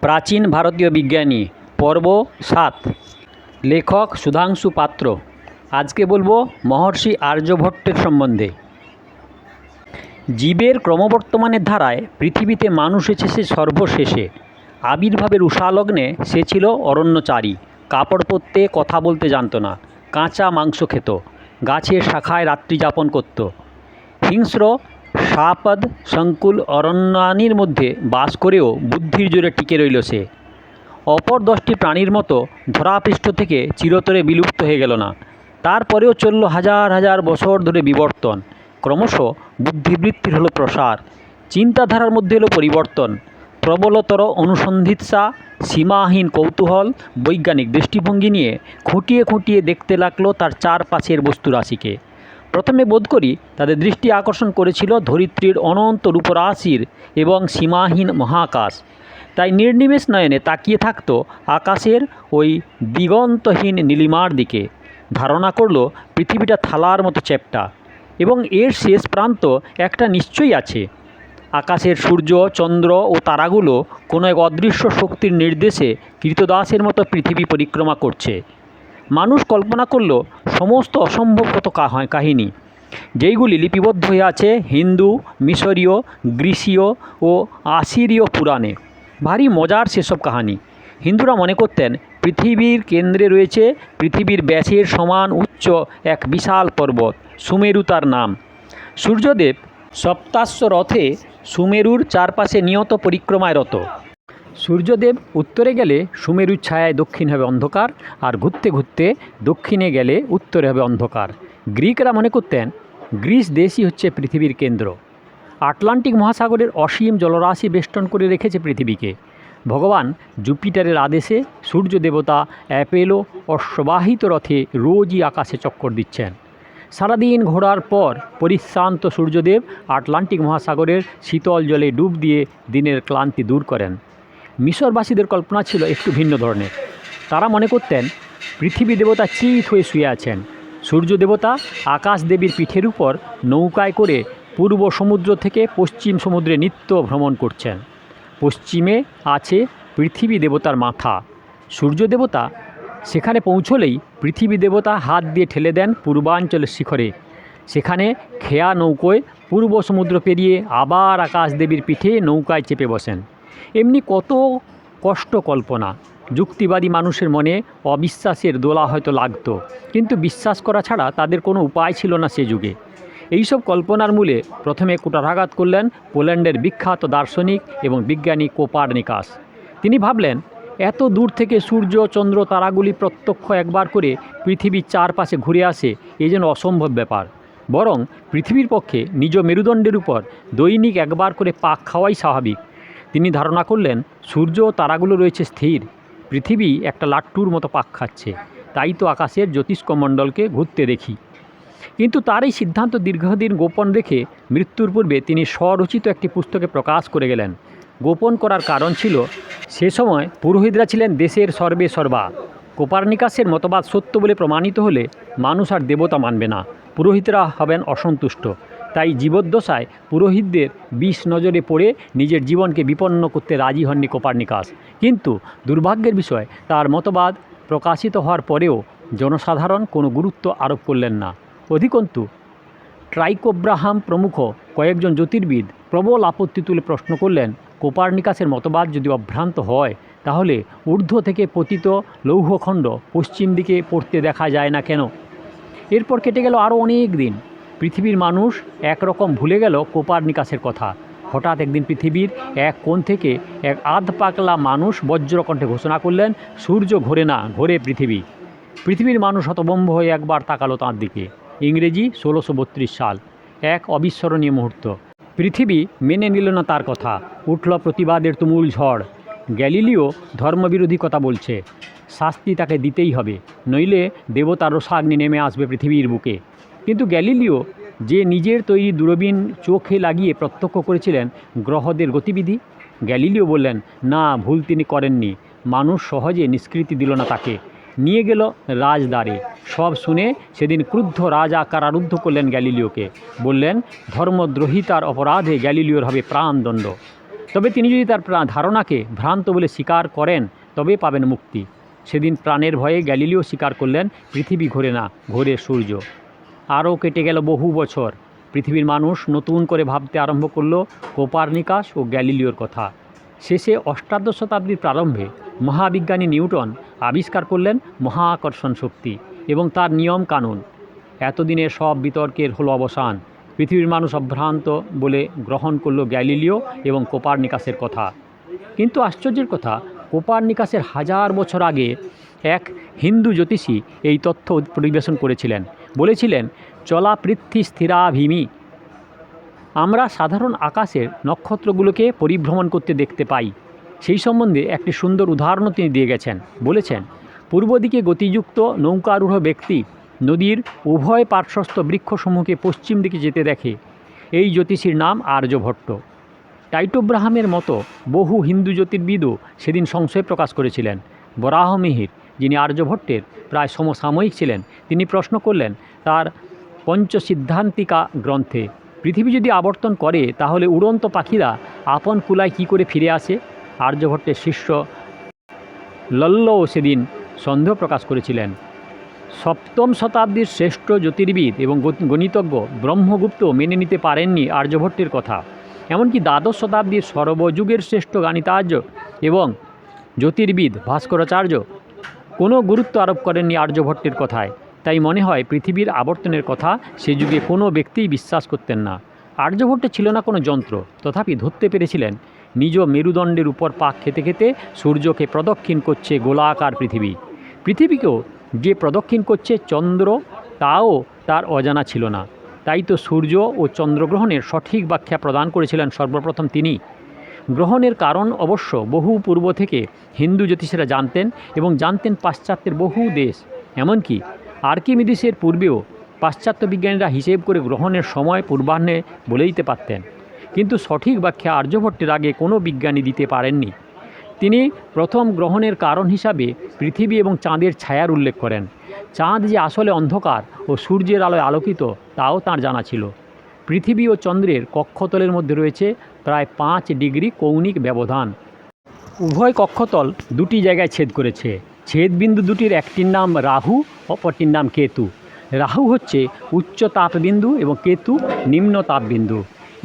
প্রাচীন ভারতীয় বিজ্ঞানী পর্ব সাত। লেখক সুধাংশু পাত্র। আজকে বলব মহর্ষি আর্যভট্টের সম্বন্ধে। জীবের ক্রমবর্তমানের ধারায় পৃথিবীতে মানুষ এসেছে সর্বশেষে। আবির্ভাবের উষালগ্নে সে ছিল অরণ্যচারী। কাপড় পরতে, কথা বলতে জানতো না। কাঁচা মাংস খেত। গাছের শাখায় রাত্রি যাপন করত। হিংস্র সাপদ সংকুল অরণ্যানীর মধ্যে বাস করেও বুদ্ধির জোরে টিকে রইল সে। অপর দশটি প্রাণীর মতো ধরাপৃষ্ঠ থেকে চিরতরে বিলুপ্ত হয়ে গেল না। তারপরেও চলল হাজার হাজার বছর ধরে বিবর্তন। ক্রমশ বুদ্ধিবৃত্তির হলো প্রসার। চিন্তাধারার মধ্যে হলো পরিবর্তন। প্রবলতর অনুসন্ধিৎসা, সীমাহীন কৌতূহল, বৈজ্ঞানিক দৃষ্টিভঙ্গি নিয়ে খুঁটিয়ে খুঁটিয়ে দেখতে লাগল তার চারপাশের বস্তুরাশিকে। প্রথমে বোধ করি তাদের দৃষ্টি আকর্ষণ করেছিল ধরিত্রীর অনন্ত রূপরাশির এবং সীমাহীন মহাকাশ। তাই নির্নিমেষ নয়নে তাকিয়ে থাকত আকাশের ওই দিগন্তহীন নীলিমার দিকে। ধারণা করল পৃথিবীটা থালার মতো চ্যাপ্টা এবং এর শেষ প্রান্ত একটা নিশ্চয়ই আছে। আকাশের সূর্য, চন্দ্র ও তারাগুলো কোনো এক অদৃশ্য শক্তির নির্দেশে কৃতদাসের মতো পৃথিবী পরিক্রমা করছে। মানুষ কল্পনা করল, সমস্ত অসম্ভবগত কাহ- কাহিনী। যেইগুলি লিপিবদ্ধ হয়ে আছে হিন্দু, মিশরীয় গ্রীসীয় ও আসিরীয় পুরাণে। ভারী মজার সেসব কাহানি। হিন্দুরা মনে করতেন, পৃথিবীর কেন্দ্রে রয়েছে পৃথিবীর ব্যাসের সমান উচ্চ এক বিশাল পর্বত, সুমেরু তার নাম। সূর্যদেব সপ্তাশ্ব রথে সুমেরুর চারপাশে নিয়ত পরিক্রমায় রত। সূর্যদেব উত্তরে গেলে সুমেরুর ছায়ায় দক্ষিণ হবে অন্ধকার আর ঘুরতে ঘুরতে দক্ষিণে গেলে উত্তরে হবে অন্ধকার। গ্রিকরা মনে করতেন, গ্রিস দেশই হচ্ছে পৃথিবীর কেন্দ্র। আটলান্টিক মহাসাগরের অসীম জলরাশি বেষ্টন করে রেখেছে পৃথিবীকে। ভগবান জুপিটারের আদেশে সূর্য দেবতা অ্যাপেলো অশ্ববাহিত রথে রোজই আকাশে চক্কর দিচ্ছেন। সারাদিন ঘোরার পর পরিশ্রান্ত সূর্যদেব আটলান্টিক মহাসাগরের শীতল জলে ডুব দিয়ে দিনের ক্লান্তি দূর করেন। মিশরবাসীদের কল্পনা ছিল একটু ভিন্ন ধরনের। তারা মনে করতেন, পৃথিবী দেবতা চিত হয়ে শুয়ে আছেন। সূর্য দেবতা আকাশ দেবীর পিঠের উপর নৌকায় করে পূর্ব সমুদ্র থেকে পশ্চিম সমুদ্রে নিত্য ভ্রমণ করছেন। পশ্চিমে আছে পৃথিবী দেবতার মাথা। সূর্য দেবতা সেখানে পৌঁছলেই পৃথিবী দেবতা হাত দিয়ে ঠেলে দেন পূর্বাঞ্চলের শিখরে। সেখানে খেয়া নৌকোয় পূর্ব সমুদ্র পেরিয়ে আবার আকাশ দেবীর পিঠে নৌকায় চেপে বসেন। এমনি কত কষ্ট কল্পনা। যুক্তিবাদী মানুষের মনে অবিশ্বাসের দোলা হয়তো লাগতো, কিন্তু বিশ্বাস করা ছাড়া তাদের কোনো উপায় ছিল না সে যুগে। এইসব কল্পনার মূলে প্রথমে কুটারাঘাত করলেন পোল্যান্ডের বিখ্যাত দার্শনিক এবং বিজ্ঞানী কোপার কোপারনিকাস। তিনি ভাবলেন, এত দূর থেকে সূর্য, চন্দ্র, তারাগুলি প্রত্যক্ষ একবার করে পৃথিবীর চারপাশে ঘুরে আসে, এ যেন অসম্ভব ব্যাপার। বরং পৃথিবীর পক্ষে নিজ মেরুদণ্ডের উপর দৈনিক একবার করে পাক খাওয়াই স্বাভাবিক। তিনি ধারণা করলেন, সূর্য ও তারাগুলো রয়েছে স্থির, পৃথিবী একটা লাট্টুর মতো পাক খাচ্ছে, তাই তো আকাশের জ্যোতিষ্কমণ্ডলকে ঘুরতে দেখি। কিন্তু তার এই সিদ্ধান্ত দীর্ঘদিন গোপন রেখে মৃত্যুর পূর্বে তিনি স্বরচিত একটি পুস্তকে প্রকাশ করে গেলেন। গোপন করার কারণ ছিল, সে সময় পুরোহিতরা ছিলেন দেশের সর্বে সর্বা। কোপার্নিকাসের মতবাদ সত্য বলে প্রমাণিত হলে মানুষ আর দেবতা মানবে না। পুরোহিতরা হবেন অসন্তুষ্ট। তাই জীবদ্দশায় পুরোহিতদের বিষ নজরে পড়ে নিজের জীবনকে বিপন্ন করতে রাজি হননি কোপার্নিকাস। কিন্তু দুর্ভাগ্যের বিষয়, তার মতবাদ প্রকাশিত হওয়ার পরেও জনসাধারণ কোনো গুরুত্ব আরোপ করলেন না। অধিকন্তু, ট্রাইকোব্রাহাম প্রমুখ কয়েকজন জ্যোতির্বিদ প্রবল আপত্তি তুলে প্রশ্ন করলেন, কোপার্নিকাসের মতবাদ যদি অভ্রান্ত হয়, তাহলে ঊর্ধ্ব থেকে পতিত লৌহখণ্ড পশ্চিম দিকে পড়তে দেখা যায় না কেন? এরপর কেটে গেল আরও অনেক দিন। পৃথিবীর মানুষ একরকম ভুলে গেল কোপার্নিকাসের কথা। হঠাৎ একদিন পৃথিবীর এক কোণ থেকে এক আধ পাকলা মানুষ বজ্রকণ্ঠে ঘোষণা করলেন, সূর্য ঘোরে না, ঘোরে পৃথিবী। পৃথিবীর মানুষ হতবম্ব হয়ে একবার তাকালো তাঁর দিকে। ইংরেজি ষোলোশো সাল, এক অবিস্মরণীয় মুহূর্ত। পৃথিবী মেনে নিল না তার কথা, উঠল প্রতিবাদের তুমুল ঝড়। গ্যালিলিও ধর্মবিরোধী কথা বলছে, শাস্তি তাকে দিতেই হবে, নইলে দেবতার রসাগ্নি নেমে আসবে পৃথিবীর বুকে। কিন্তু গ্যালিলিও, যে নিজের তৈরি দূরবীন চোখে লাগিয়ে প্রত্যক্ষ করেছিলেন গ্রহদের গতিবিধি, গ্যালিলিও বললেন, না, ভুল তিনি করেননি। মানুষ সহজে নিষ্কৃতি দিল না তাকে। নিয়ে গেল রাজদ্বারে। সব শুনে সেদিন ক্রুদ্ধ রাজা কারারুদ্ধ করলেন গ্যালিলিওকে। বললেন, ধর্মদ্রোহিতার অপরাধে গ্যালিলিওর হবে প্রাণদণ্ড। তবে তিনি যদি তার ধারণাকে ভ্রান্ত বলে স্বীকার করেন, তবে পাবেন মুক্তি। সেদিন প্রাণের ভয়ে গ্যালিলিও স্বীকার করলেন, পৃথিবী ঘোরে না, ঘোরে সূর্য। আরও কেটে গেল বহু বছর। পৃথিবীর মানুষ নতুন করে ভাবতে আরম্ভ করল কোপারনিকাস ও গ্যালিলিওর কথা। শেষে অষ্টাদশ শতাব্দীর প্রারম্ভে মহাবিজ্ঞানী নিউটন আবিষ্কার করলেন মহাকর্ষণ শক্তি এবং তার নিয়ম কানুন। এতদিনের সব বিতর্কের হলো অবসান। পৃথিবীর মানুষ অভ্রান্ত বলে গ্রহণ করল গ্যালিলিও এবং কোপার কোপারনিকাসের কথা। কিন্তু আশ্চর্যের কথা কোপার কোপারনিকাসের হাজার বছর আগে এক হিন্দু জ্যোতিষী এই তথ্য পরিবেশন করেছিলেন। বলেছিলেন, চলা পৃথ্বী স্থিরাভিমি। আমরা সাধারণ আকাশের নক্ষত্রগুলোকে পরিভ্রমণ করতে দেখতে পাই। সেই সম্বন্ধে একটি সুন্দর উদাহরণও তিনি দিয়ে গেছেন। বলেছেন, পূর্ব দিকে গতিযুক্ত নৌকারূঢ় ব্যক্তি নদীর উভয় পার্শ্বস্থ বৃক্ষসমূহকে পশ্চিম দিকে যেতে দেখে। এই জ্যোতিষীর নাম আর্যভট্ট টাইটোব্রাহামের মতো বহু হিন্দু জ্যোতির্বিদও সেদিন সংশয় প্রকাশ করেছিলেন। বরাহমিহির যিনি আর্যভট্টের প্রায় সমসাময়িক ছিলেন, তিনি প্রশ্ন করলেন, তার পঞ্চসিদ্ধান্তিকা গ্রন্থে পৃথিবী যদি আবর্তন করে, তাহলে উড়ন্ত পাখিরা আপন কুলায় কী করে ফিরে আসে? আর্যভট্টের শিষ্য লল্লও সেদিন সন্দেহ প্রকাশ করেছিলেন। সপ্তম শতাব্দীর শ্রেষ্ঠ জ্যোতির্বিদ এবং গণিতজ্ঞ ব্রহ্মগুপ্ত মেনে নিতে পারেননি আর্যভট্টের কথা। এমনকি দ্বাদশ শতাব্দীর সর্বযুগের শ্রেষ্ঠ গণিতার্য এবং জ্যোতির্বিদ ভাস্করাচার্য কোনো গুরুত্ব আরোপ করেননি আর্যভট্টের কথায়। তাই মনে হয় পৃথিবীর আবর্তনের কথা সে যুগে কোনো ব্যক্তিই বিশ্বাস করতেন না। আর্যভট্ট ছিল না কোনো যন্ত্র, তথাপি ধরতে পেরেছিলেন। নিজ মেরুদণ্ডের উপর পাক খেতে খেতে সূর্যকে প্রদক্ষিণ করছে গোলাকার পৃথিবী। পৃথিবীকেও যে প্রদক্ষিণ করছে চন্দ্র, তাও তার অজানা ছিল না। তাই তো সূর্য ও চন্দ্রগ্রহণের সঠিক ব্যাখ্যা প্রদান করেছিলেন সর্বপ্রথম তিনি। গ্রহণের কারণ অবশ্য বহু পূর্ব থেকে হিন্দু জ্যোতিষীরা জানতেন এবং জানতেন পাশ্চাত্যের বহু দেশ। এমনকি আর্কিমিডিসের পূর্বেও পাশ্চাত্য বিজ্ঞানীরা হিসেব করে গ্রহণের সময় পূর্বাহ্নে বলে দিতে পারতেন। কিন্তু সঠিক ব্যাখ্যা আর্যভট্টের আগে কোনো বিজ্ঞানী দিতে পারেননি। তিনি প্রথম গ্রহণের কারণ হিসাবে পৃথিবী এবং চাঁদের ছায়ার উল্লেখ করেন। চাঁদ যে আসলে অন্ধকার ও সূর্যের আলোয় আলোকিত, তাও তার জানা ছিল। পৃথিবী ও চন্দ্রের কক্ষতলের মধ্যে রয়েছে প্রায় পাঁচ ডিগ্রি কৌণিক ব্যবধান। উভয় কক্ষতল দুটি জায়গায় ছেদ করেছে। ছেদবিন্দু দুটির একটির নাম রাহু, অপরটির নাম কেতু। রাহু হচ্ছে উচ্চ তাপবিন্দু এবং কেতু নিম্ন তাপবিন্দু।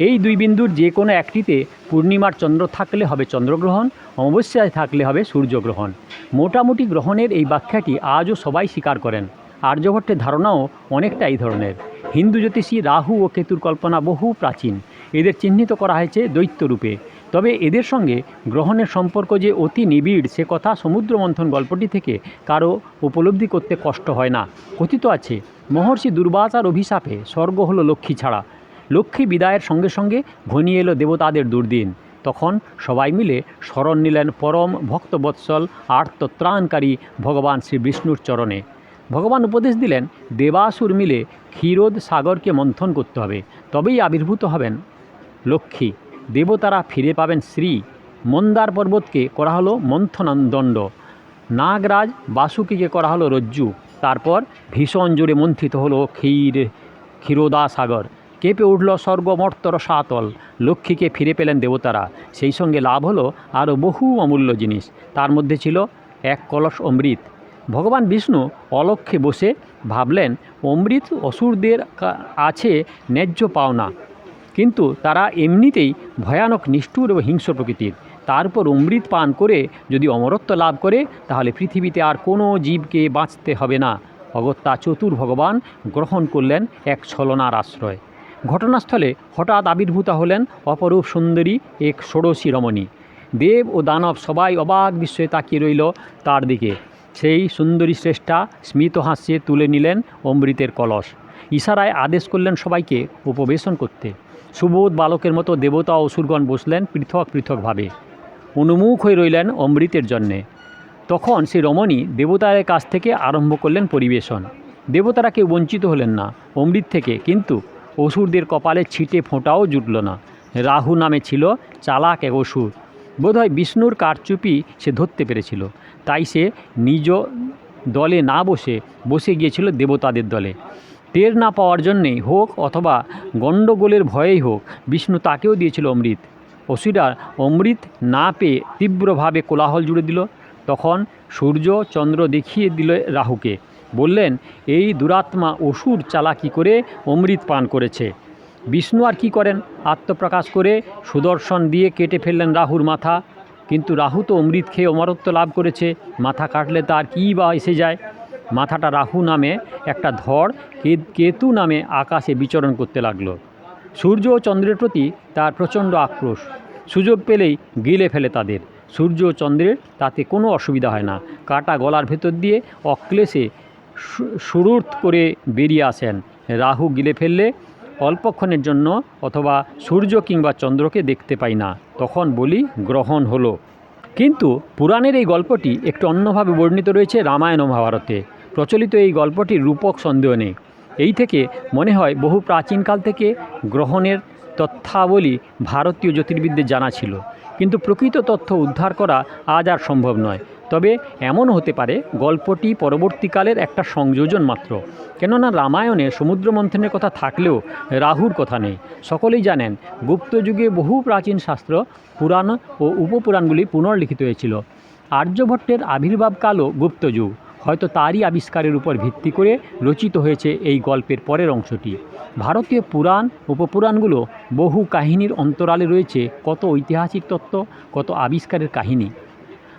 এই দুই বিন্দুর যে কোনো একটিতে পূর্ণিমার চন্দ্র থাকলে হবে চন্দ্রগ্রহণ, অমাবস্যায় থাকলে হবে সূর্যগ্রহণ। মোটামুটি গ্রহণের এই ব্যাখ্যাটি আজও সবাই স্বীকার করেন। আর্যভট্টের ধারণাও অনেকটা এই ধরনের। হিন্দু জ্যোতিষী রাহু ও কেতুর কল্পনা বহু প্রাচীন। এদের চিহ্নিত করা হয়েছে দৈত্যরূপে। তবে এদের সঙ্গে গ্রহণের সম্পর্ক যে অতি নিবিড়, সে কথা সমুদ্র মন্থন গল্পটি থেকে কারও উপলব্ধি করতে কষ্ট হয় না। কথিত আছে, মহর্ষি দুর্বাসার অভিশাপে স্বর্গ হলো লক্ষ্মী ছাড়া। লক্ষ্মী বিদায়ের সঙ্গে সঙ্গে ঘনিয়ে এলো দেবতাদের দুর্দিন। তখন সবাই মিলে শরণ নিলেন পরম ভক্তবৎসল আর্তত্রাণকারী ভগবান শ্রী বিষ্ণুর চরণে। ভগবান উপদেশ দিলেন, দেবাসুর মিলে ক্ষীরোদ সাগরকে মন্থন করতে হবে। তবেই আবির্ভূত হবেন। লক্ষ্মী। দেবতারা ফিরে পাবেন শ্রী। মন্দার পর্বতকে করা হলো মন্থনদণ্ড। নাগরাজ বাসুকিকে করা হলো রজ্জু। তারপর ভীষণ জোরে মন্থিত হলো ক্ষীর ক্ষীরোদা সাগর কেঁপে উঠল স্বর্গমর্তর সাতল। লক্ষ্মীকে ফিরে পেলেন দেবতারা। সেই সঙ্গে লাভ হলো আরও বহু অমূল্য জিনিস। তার মধ্যে ছিল এক কলস অমৃত। ভগবান বিষ্ণু অলক্ষে বসে ভাবলেন, অমৃত অসুরদের আছে ন্যায্য পাওনা। কিন্তু তারা এমনিতেই ভয়ানক, নিষ্ঠুর ও হিংস্র প্রকৃতির। তারপর অমৃত পান করে যদি অমরত্ব লাভ করে, তাহলে পৃথিবীতে আর কোনো জীবকে বাঁচতে হবে না। অগত্যা চতুর ভগবান গ্রহণ করলেন এক ছলনার আশ্রয়। ঘটনাস্থলে হঠাৎ আবির্ভূতা হলেন অপরূপ সুন্দরী এক ষোড়শী রমণী। দেব ও দানব সবাই অবাক বিস্ময়ে তাকিয়ে রইল তার দিকে। সেই সুন্দরী শ্রেষ্ঠা স্মিত হাস্যে তুলে নিলেন অমৃতের কলস। ইশারায় আদেশ করলেন সবাইকে উপবেশন করতে। সুবোধ বালকের মতো দেবতা অসুরগণ বসলেন পৃথক পৃথকভাবে। উন্মুখ হয়ে রইলেন অমৃতের জন্যে। তখন সেই রমণী দেবতার কাছ থেকে আরম্ভ করলেন পরিবেশন। দেবতারা কেউ বঞ্চিত হলেন না অমৃত থেকে, কিন্তু অসুরদের কপালে ছিটে ফোঁটাও জুটল না। রাহু নামে ছিল চালাক এক অসুর। বোধহয় বিষ্ণুর কারচুপি সে ধরতে পেরেছিল। তাই সে নিজ দলে না বসে বসে গিয়েছিল দেবতাদের দলে। টের না পাওয়ার জন্যেই হোক অথবা গণ্ডগোলের ভয়েই হোক, বিষ্ণু তাকেও দিয়েছিল অমৃত। অসুরা অমৃত না পেয়ে তীব্রভাবে কোলাহল জুড়ে দিল। তখন সূর্য চন্দ্র দেখিয়ে দিল রাহুকে। বললেন, এই দুরাত্মা অসুর চালা চালাকি করে অমৃত পান করেছে। বিষ্ণু আর কি করেন? আত্মপ্রকাশ করে সুদর্শন দিয়ে কেটে ফেললেন রাহুর মাথা। কিন্তু রাহু তো অমৃত খেয়ে অমরত্ব লাভ করেছে। মাথা কাটলে তার কী বা এসে যায়? মাথাটা রাহু নামে একটা ধর কেতু নামে আকাশে বিচরণ করতে লাগল। সূর্য ও চন্দ্রের প্রতি তার প্রচণ্ড আক্রোশ। সুযোগ পেলেই গিলে ফেলে তাদের। সূর্য ও চন্দ্রের তাতে কোনো অসুবিধা হয় না। কাটা গলার ভেতর দিয়ে অক্লেশে সু- সুরুত করে বেরিয়ে আসেন। রাহু গিলে ফেললে অল্পক্ষণের জন্য অথবা সূর্য কিংবা চন্দ্রকে দেখতে পাই না। তখন বলি, গ্রহণ হলো। কিন্তু পুরাণের এই গল্পটি একটু অন্যভাবে বর্ণিত রয়েছে রামায়ণ মহাভারতে। প্রচলিত এই গল্পটির রূপক সন্দেহ নেই। এই থেকে মনে হয় বহু প্রাচীনকাল থেকে গ্রহণের তথ্যাবলী ভারতীয় জ্যোতির্বিদদের জানা ছিল। কিন্তু প্রকৃত তথ্য উদ্ধার করা আজ আর সম্ভব নয়। তবে এমন হতে পারে গল্পটি পরবর্তীকালের একটা সংযোজন মাত্র। কেননা রামায়ণে সমুদ্র মন্থনের কথা থাকলেও রাহুর কথা নেই। সকলেই জানেন, গুপ্ত যুগে বহু প্রাচীন শাস্ত্র, পুরাণ ও উপপুরাণগুলি পুনর্লিখিত হয়েছিল। আর্যভট্টের আবির্ভাবকালও গুপ্তযুগ হয়তো তারই আবিষ্কারের উপর ভিত্তি করে রচিত হয়েছে এই গল্পের পরের অংশটি। ভারতীয় পুরাণ, উপপুরাণগুলো বহু কাহিনীর অন্তরালে রয়েছে, কত ঐতিহাসিক তত্ত্ব, কত আবিষ্কারের কাহিনী।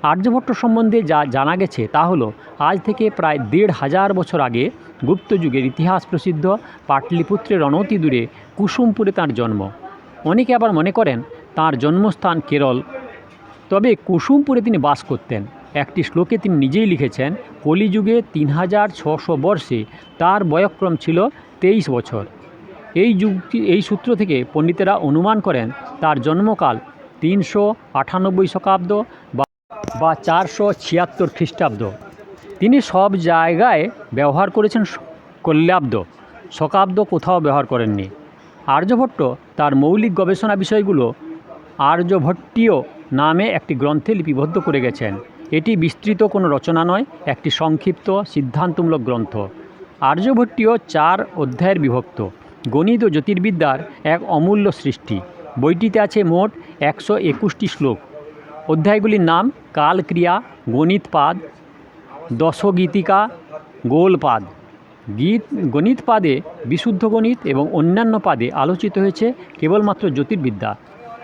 আর্যভট্ট সম্বন্ধে যা জানা গেছে তা হলো, আজ থেকে প্রায় দেড় হাজার বছর আগে গুপ্ত যুগের ইতিহাস প্রসিদ্ধ পাটলিপুত্রের অনতি দূরে কুসুমপুরে তাঁর জন্ম। অনেকে আবার মনে করেন, তাঁর জন্মস্থান কেরল। তবে কুসুমপুরে তিনি বাস করতেন। একটি শ্লোকে তিনি নিজেই লিখেছেন, কলিযুগে তিন হাজার ছশো বর্ষে তার বয়ক্রম ছিল তেইশ বছর। এই যুগটি, এই সূত্র থেকে পণ্ডিতেরা অনুমান করেন, তার জন্মকাল তিনশো আটানব্বই শতাব্দ বা চারশো ছিয়াত্তর খ্রিস্টাব্দ। তিনি সব জায়গায় ব্যবহার করেছেন কল্যাব্দ। শকাব্দ কোথাও ব্যবহার করেননি। আর্যভট্ট তার মৌলিক গবেষণা বিষয়গুলো আর্যভট্টীয় নামে একটি গ্রন্থে লিপিবদ্ধ করে গেছেন। এটি বিস্তৃত কোনো রচনা নয়, একটি সংক্ষিপ্ত, সিদ্ধান্তমূলক গ্রন্থ। আর্যভট্টীয় চার অধ্যায়ের বিভক্ত। গণিত ও জ্যোতির্বিদ্যার এক অমূল্য সৃষ্টি। বইটিতে আছে মোট একশো একুশটি শ্লোক। অধ্যায়গুলির নাম কালক্রিয়া, গণিতপাদ, দশগীতিকা, গোলপাদ। গীত গণিত পাদে বিশুদ্ধ গণিত এবং অন্যান্য পাদে আলোচিত হয়েছে কেবলমাত্র জ্যোতির্বিদ্যা।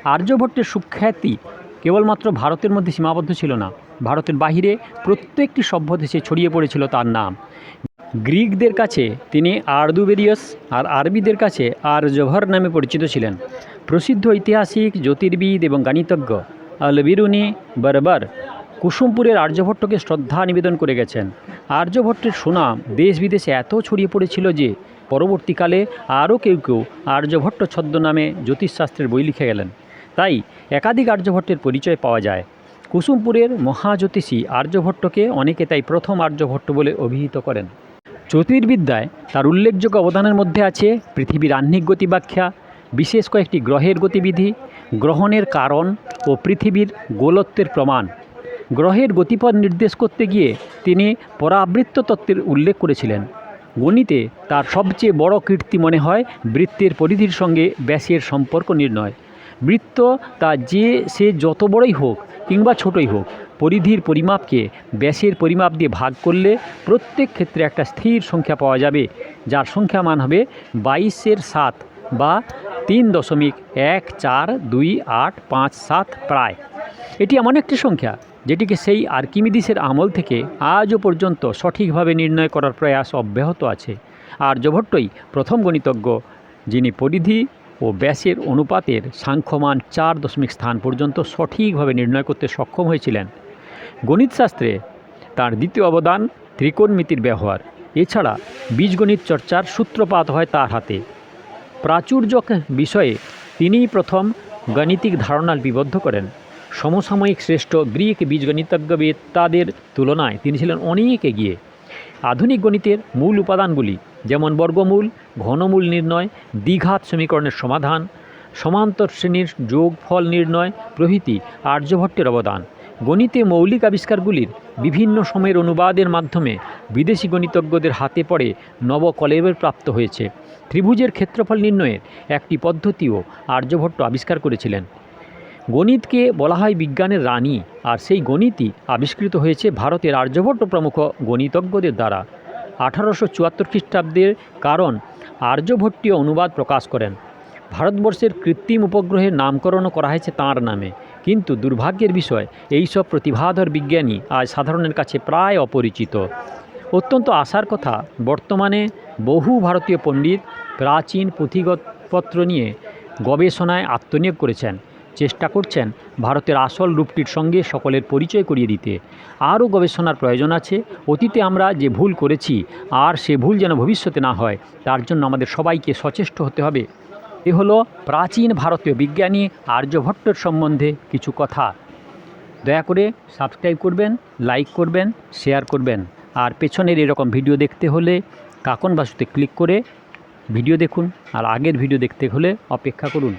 আর্যভট্টের সুখ্যাতি কেবলমাত্র ভারতের মধ্যে সীমাবদ্ধ ছিল না। ভারতের বাহিরে প্রত্যেকটি সভ্য দেশে ছড়িয়ে পড়েছিল তার নাম। গ্রিকদের কাছে তিনি আর্দুবেরিয়াস আর আরবিদের কাছে আর্যভর নামে পরিচিত ছিলেন। প্রসিদ্ধ ঐতিহাসিক, জ্যোতির্বিদ এবং গণিতজ্ঞ আলবিরুনি বরবর কুসুমপুরের আর্যভট্টকে শ্রদ্ধা নিবেদন করে গেছেন। আর্যভট্টের সুনাম দেশ বিদেশে এত ছড়িয়ে পড়েছিল যে পরবর্তীকালে আরও কেউ কেউ আর্যভট্ট ছদ্মনামে জ্যোতিষশাস্ত্রের বই লিখে গেলেন। তাই একাধিক আর্যভট্টের পরিচয় পাওয়া যায়। কুসুমপুরের মহাজ্যোতিষী আর্যভট্টকে অনেকে তাই প্রথম আর্যভট্ট বলে অভিহিত করেন। জ্যোতির্বিদ্যায় তার উল্লেখযোগ্য অবদানের মধ্যে আছে পৃথিবীর আহ্নিক গতি ব্যাখ্যা বিশেষ কয়েকটি গ্রহের গতিবিধি, গ্রহণের কারণ ও পৃথিবীর গোলত্বের প্রমাণ। গ্রহের গতিপথ নির্দেশ করতে গিয়ে তিনি পরাবৃত্ত তত্ত্বের উল্লেখ করেছিলেন। গণিতে তার সবচেয়ে বড় কীর্তি মনে হয় বৃত্তের পরিধির সঙ্গে ব্যাসের সম্পর্ক নির্ণয়। বৃত্ত তা যে সে যত বড়ই হোক কিংবা ছোটই হোক, পরিধির পরিমাপকে ব্যাসের পরিমাপ দিয়ে ভাগ করলে প্রত্যেক ক্ষেত্রে একটা স্থির সংখ্যা পাওয়া যাবে, যার সংখ্যা মান হবে বাইশের সাত বা তিন দশমিক এক চার দুই আট পাঁচ সাত প্রায়। এটি এমন একটি সংখ্যা যেটিকে সেই আর্কিমিদিসের আমল থেকে আজও পর্যন্ত সঠিকভাবে নির্ণয় করার প্রয়াস অব্যাহত আছে। আর আর্যভট্টই প্রথম গণিতজ্ঞ, যিনি পরিধি ও ব্যাসের অনুপাতের সাংখ্যমান চার দশমিক স্থান পর্যন্ত সঠিকভাবে নির্ণয় করতে সক্ষম হয়েছিলেন। গণিতশাস্ত্রে তার দ্বিতীয় অবদান ত্রিকোণমিতির ব্যবহার। এছাড়া বীজগণিত চর্চার সূত্রপাত হয় তার হাতে। প্রাচুর্য বিষয়ে তিনিই প্রথম গাণিতিক ধারণা লিপিবদ্ধ করেন। সমসাময়িক শ্রেষ্ঠ গ্রিক বীজগণিতজ্ঞবেত্তাদের তুলনায় তিনি ছিলেন অনেক এগিয়ে। আধুনিক গণিতের মূল উপাদানগুলি যেমন বর্গমূল, ঘনমূল নির্ণয়, দ্বিঘাত সমীকরণের সমাধান, সমান্তর শ্রেণির যোগফল নির্ণয়, প্রভৃতি আর্যভট্টের অবদান। গণিতে মৌলিক আবিষ্কারগুলির বিভিন্ন সময়ের অনুবাদের মাধ্যমে বিদেশি গণিতজ্ঞদের হাতে পড়ে নবকলেবের প্রাপ্ত হয়েছে। ত্রিভুজের ক্ষেত্রফল নির্ণয়ের একটি পদ্ধতিও আর্যভট্ট আবিষ্কার করেছিলেন। গণিতকে বলা হয় বিজ্ঞানের রানী, আর সেই গণিতই আবিষ্কৃত হয়েছে ভারতের আর্যভট্ট প্রমুখ গণিতজ্ঞদের দ্বারা। আঠারোশো চুয়াত্তর খ্রিস্টাব্দের কারণ আর্যভট্টীয় অনুবাদ প্রকাশ করেন। ভারতবর্ষের কৃত্রিম উপগ্রহের নামকরণও করা হয়েছে তাঁর নামে। কিন্তু দুর্ভাগ্যের বিষয়, এইসব প্রতিভাধর বিজ্ঞানী আজ সাধারণের কাছে প্রায় অপরিচিত। অত্যন্ত আশার কথা, বর্তমানে বহু ভারতীয় পণ্ডিত প্রাচীন পুঁথিপত্র নিয়ে গবেষণায় আত্মনিয়োগ করেছেন। চেষ্টা করছেন ভারতের আসল রূপটির সঙ্গে সকলের পরিচয় করিয়ে দিতে। আরও গবেষণার প্রয়োজন আছে। অতীতে আমরা যে ভুল করেছি, আর সে ভুল যেন ভবিষ্যতে না হয়, তার জন্য আমাদের সবাইকে সচেষ্ট হতে হবে। এ হলো প্রাচীন ভারতীয় বিজ্ঞানী আর্যভট্টর সম্বন্ধে কিছু কথা। দয়া করে সাবস্ক্রাইব করবেন, লাইক করবেন, শেয়ার করবেন। আর পেছনের এরকম ভিডিও দেখতে হলে কাকন বাসুতে ক্লিক করে ভিডিও দেখুন। আর আগের ভিডিও দেখতে হলে অপেক্ষা করুন।